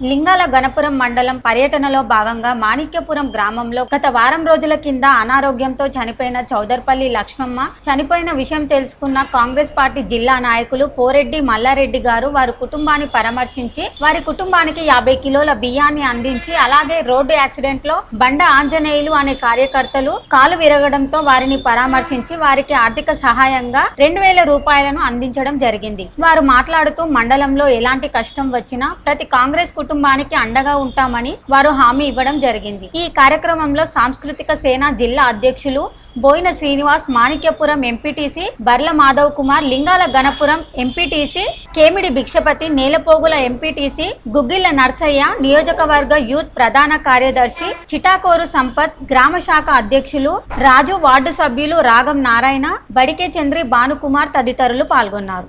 లింగాల గణపురం మండలం పర్యటనలో భాగంగా మాణిక్యపురం గ్రామంలో గత వారం రోజుల కింద అనారోగ్యంతో చనిపోయిన చౌదర్పల్లి లక్ష్మమ్మ చనిపోయిన విషయం తెలుసుకున్న కాంగ్రెస్ పార్టీ జిల్లా నాయకులు పోరెడ్డి మల్లారెడ్డి గారు వారి కుటుంబాన్ని పరామర్శించి వారి కుటుంబానికి యాభై కిలోల బియ్యాన్ని అందించి అలాగే రోడ్డు యాక్సిడెంట్లో బండ ఆంజనేయులు అనే కార్యకర్తలు కాలు విరగడంతో వారిని పరామర్శించి వారికి ఆర్థిక సహాయంగా రెండు వేల రూపాయలను అందించడం జరిగింది. వారు మాట్లాడుతూ మండలంలో ఎలాంటి కష్టం వచ్చినా ప్రతి కాంగ్రెస్ కుటుంబానికి అండగా ఉంటామని వారు హామీ ఇవ్వడం జరిగింది. ఈ కార్యక్రమంలో సాంస్కృతిక సేన జిల్లా అధ్యక్షులు Boina Srinivas Manikyapuram MPTC Barla Madhav Kumar Lingala Ganapuram MPTC Kemidi Bhikshapathi Nelapogula MPTC Guggilla Narsaiah నియోజకవర్గ యూత్ ప్రధాన కార్యదర్శి చిటాకోరు సంపత్ గ్రామ శాఖ అధ్యక్షులు రాజు వార్డు సభ్యులు రాగం నారాయణ బడికే చంద్రి భానుకుమార్ తదితరులు పాల్గొన్నారు.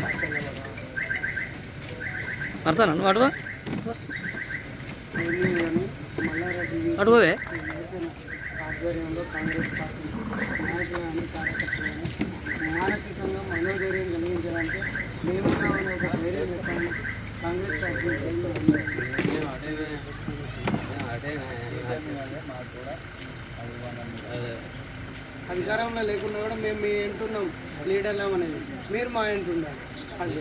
నడతాను నువ్వు అడుగు అడుగువే ఆధ్వర్యంలో కాంగ్రెస్ పార్టీ నాయకులు కానీ కార్యకర్తలు కానీ మానసికంగా మనోధైర్యం కలిగించాలంటే మేము కావాలని ఒక ధైర్యం చెప్పాలి కాంగ్రెస్ పార్టీ అధికారంలో లేకుండా కూడా మేము మీ ఎంటున్నాం లీడర్లం అనేది. మీరు మా ఎంటున్నారు అది